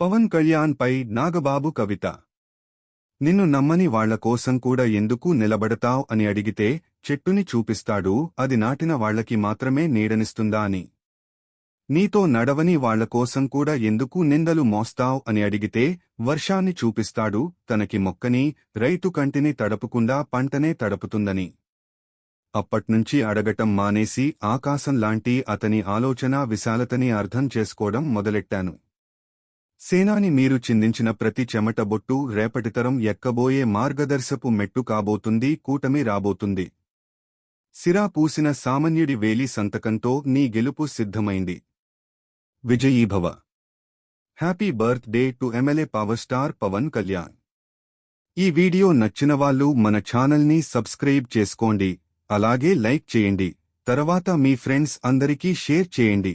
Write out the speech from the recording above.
పవన్ కళ్యాణ్ పై నాగబాబు కవిత. నిన్ను నమ్మని వాళ్ళ కోసం కూడా ఎందుకు నిలబడతావ్ అని అడిగితే చెట్టుని చూపిస్తాడు అది నాటిన వాళ్ళకి మాత్రమే నీడనిస్తుందా అని. నీతో నడవని వాళ్ళ కోసం కూడా ఎందుకు నిందలు మోస్తావ్ అని అడిగితే వర్షాన్ని చూపిస్తాడు తనకి మొక్కని రైతు కంటిని తడపకుండా పంటనే తడపుతుందని. అప్పట్నుంచి అడగటం మానేసి ఆకాశం లాంటి అతని ఆలోచన విశాలతని అర్థం చేసుకోవడం మొదలెట్టాను. సేనాని మీరు చిందించిన ప్రతి చెమట బొట్టు రేపటితరం ఎక్కబోయే మార్గదర్శపు మెట్టు కాబోతుంది కూటమి రాబోతుంది. సిరా పూసిన సామాన్యుడి వేలి సంతకంతో నీ గెలుపు సిద్ధమైంది. విజయీభవ. Happy birthday to MLA power star Pawan Kalyan. ఈ వీడియో నచ్చిన వాళ్ళు మన ఛానల్ని సబ్స్క్రైబ్ చేసుకోండి అలాగే లైక్ చేయండి తర్వాత మీ ఫ్రెండ్స్ అందరికీ షేర్ చేయండి.